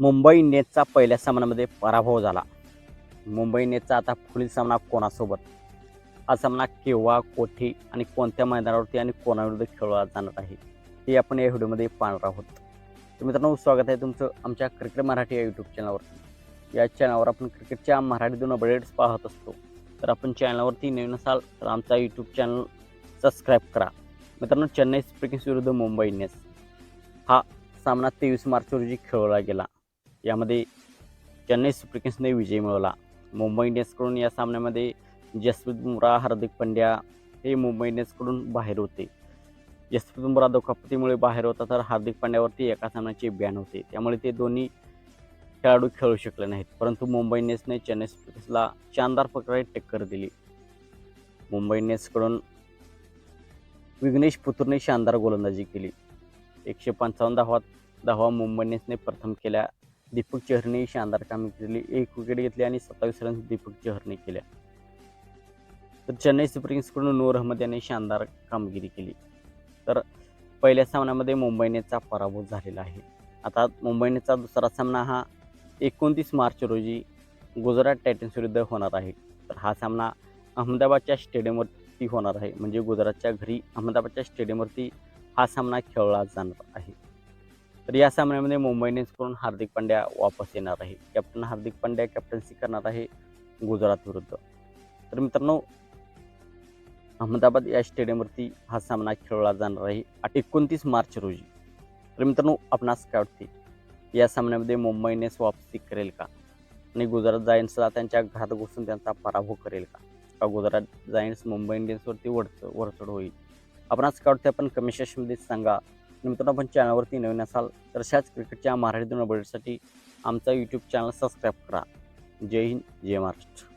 मुंबई इंडियन्सचा पहिल्या सामन्यामध्ये पराभव झाला. मुंबई इंडियन्सचा आता पुढील सामना कोणासोबत? हा सामना केव्हा कोठे आणि कोणत्या मैदानावरती आणि कोणाविरुद्ध खेळला जाणार आहे हे आपण या व्हिडिओमध्ये पाहणार आहोत. तर मित्रांनो स्वागत आहे तुमचं आमच्या क्रिकेट मराठी या यूट्यूब चॅनलवरती या चॅनलवर आपण क्रिकेटच्या मराठीतून अपडेट्स पाहत असतो. तर आपण चॅनलवरती नवीन असाल तर आमचा यूट्यूब चॅनल सबस्क्राईब करा. मित्रांनो चेन्नई सुपर किंग्स विरुद्ध मुंबई इंडियन्स. हा सामना तेवीस मार्च रोजी खेळवला गेला यामध्ये चेन्नई सुपर किंग्सने विजय मिळवला. मुंबई इंडियन्सकडून या सामन्यामध्ये जसप्रीत बुमराह हार्दिक पंड्या हे मुंबई इंडियन्सकडून बाहेर होते. जसप्रीत बुमराह दुखापतीमुळे बाहेर होता तर हार्दिक पांड्यावरती एका सामन्याचे बॅन होते. त्यामुळे ते दोन्ही खेळाडू खेळू शकले नाहीत. परंतु मुंबई इंडियन्सने चेन्नई सुपर किंग्सला शानदार प्रकारे टक्कर दिली. मुंबई इंडियन्सकडून विघ्नेश पुतूरने शानदार गोलंदाजी केली. एकशे पंचावन्न धावा धावा मुंबई इंडियन्सने प्रथम केल्या. दीपक चहरने शानदार कामगिरी केली. एक विकेट घेतली आणि सत्तावीस रन्स दीपक चहरने केल्या. तर चेन्नई सुपर किंग्सकडून नूर अहमद याने शानदार कामगिरी केली. तर पहिल्या सामन्यामध्ये मुंबई इंडियन्सचा पराभव झालेला आहे. आता मुंबई दुसरा सामना हा एकोणतीस मार्च रोजी गुजरात टायटन्स विरुद्ध होणार आहे. तर हा सामना अहमदाबादच्या स्टेडियमवरती होणार आहे. म्हणजे गुजरातच्या घरी अहमदाबादच्या स्टेडियमवरती हा सामना खेळला जाणार आहे. तर या सामन्यामध्ये मुंबई इंडियन्सकडून हार्दिक पांड्या वापस येणार आहे. कॅप्टन हार्दिक पांड्या कॅप्टन्सी करणार आहे गुजरात विरुद्ध. तर मित्रांनो अहमदाबाद या स्टेडियमवरती हा सामना खेळला जाणार आहे आठ एकोणतीस मार्च रोजी. तर मित्रांनो आपणास काय वाटते? या सामन्यामध्ये मुंबई इंडियन्स वापसी करेल का? आणि गुजरात जायंट्सला त्यांच्या घरात घुसून त्यांचा पराभव करेल का? का गुजरात जायंट्स मुंबई इंडियन्सवरती वरच वरचढ होईल? आपणास काय वाटते? आपण कमेंट सांगा. मित्रांनो आपण चॅनलवरती नवीन असाल तर अशाच क्रिकेटच्या मराठीतून अपडेटसाठी आमचा यूट्यूब चॅनल सबस्क्राईब करा. जय हिंद जय महाराष्ट्र.